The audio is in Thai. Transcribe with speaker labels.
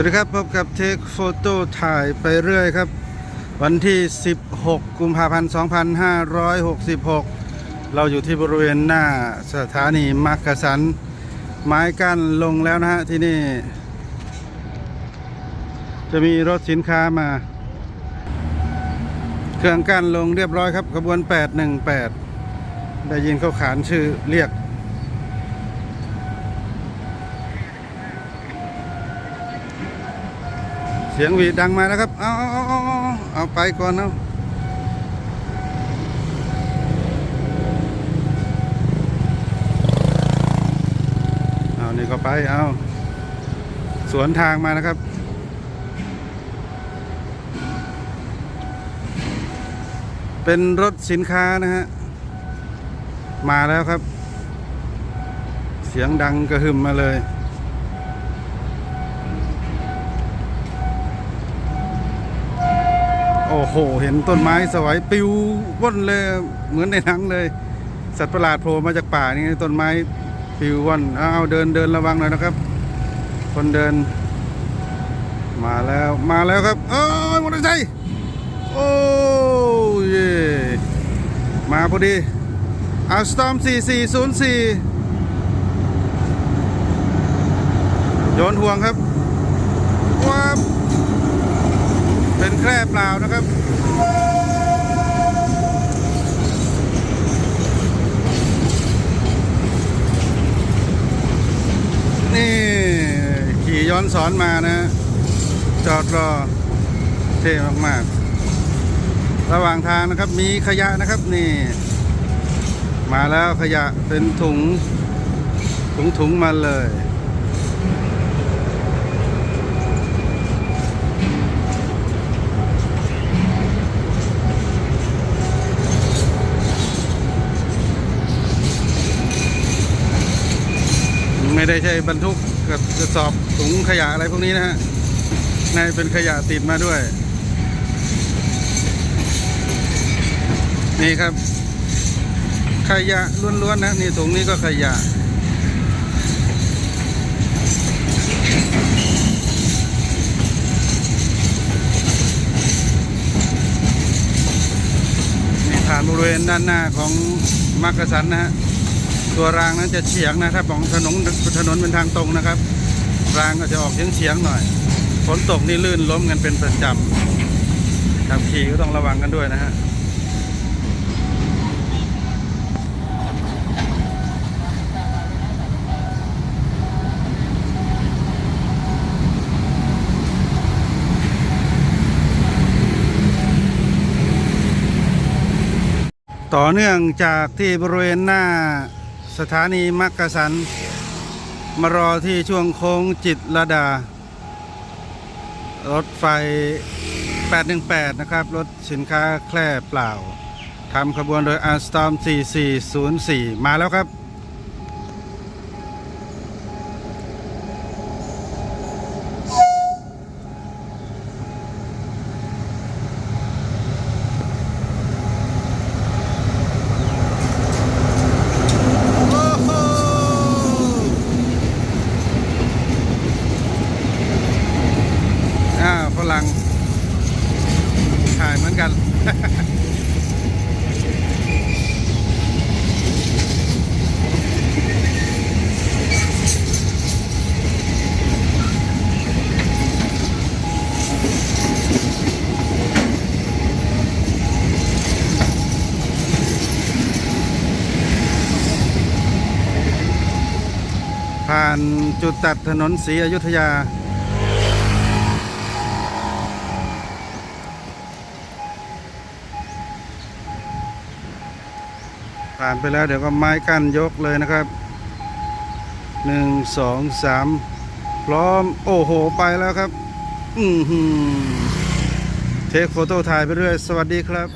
Speaker 1: วัสดีครับ พบกับเทคโฟโต้ถ่ายไปเรื่อยครับ วันที่ 16 กุมภาพันธ์ 2566 เราอยู่ที่บริเวณหน้าสถานีมักกะสัน ไม้กั้นลงแล้วนะฮะ ที่นี่ จะมีรถสินค้ามา เครื่องกั้นลงเรียบร้อยครับขบวน 818 ได้ยินเขาขานชื่อเรียก สียงวีดังมาแล้วครับเอาเอาเอาเอาเอาเอาไปก่อนเอาเอานี่ก็ไปเอาสวนทางมานะครับเป็นรถสินค้านะฮะ มาแล้วครับ เสียงดังกระหึ่มมาเลย อ้โห เห็นต้นไม้สวยปิวว่อนเลยเหมือนในหนังเลย สัตว์ประหลาดโผล่มาจากป่านี่ต้นไม้ปิวว่อนเอาเอาเดินเดินระวังหน่อยนะครับ คนเดิน มาแล้วมาแล้วครับเอ้ยมอเตอร์ไซค์โอ้ยมาพอดีอาสตอม4404 โยนห่วงครับว้าบ เป็น แคร่เปล่านะครับนี่ขี่ย้อนสอนมานะ จอดรอเท่มากๆ ระหว่างทางนะครับมีขยะนะครับนี่ มาแล้วขยะเป็นถุงถุงถุงมาเลย ไม่ได้ใช่บรรทุกกับกระสอบถุงขยะอะไรพวกนี้นะฮะในเป็นขยะติดมาด้วย นี่ครับ ขยะล้วนๆนะนี่ถุงนี้ก็ขยะนี่ผ่านบริเวณด้านหน้าของมักกะสันนะฮะ ตัวรางนั้นจะเฉียงนะครับของถนนถนนเป็นทางตรงนะครับ รางก็จะออกเฉียงเฉียงหน่อยฝนตกนี่ลื่นล้มกันเป็นประจำขับขี่ก็ต้องระวังกันด้วยนะฮะต่อเนื่องจากที่บริเวณหน้า สถานีมักกะสัน มารอที่ช่วงโค้งจิตระดา รถไฟ 818 นะครับ รถสินค้าแคร่เปล่าทำขบวนโดยอาร์สตอม4404 มาแล้วครับ โอ้โหอ่าฝรั่ง ถ่ายเหมือนกันผ่านจุดตัดถนนศรีอยุธยา ผ่านไปแล้วเดี๋ยวก็ไม้กั้นยกเลยนะครับหนึ่งสองสามพร้อมโอ้โหไปแล้วครับ อือหือเทคโฟโต้ถ่ายไปเรื่อย สวัสดีครับ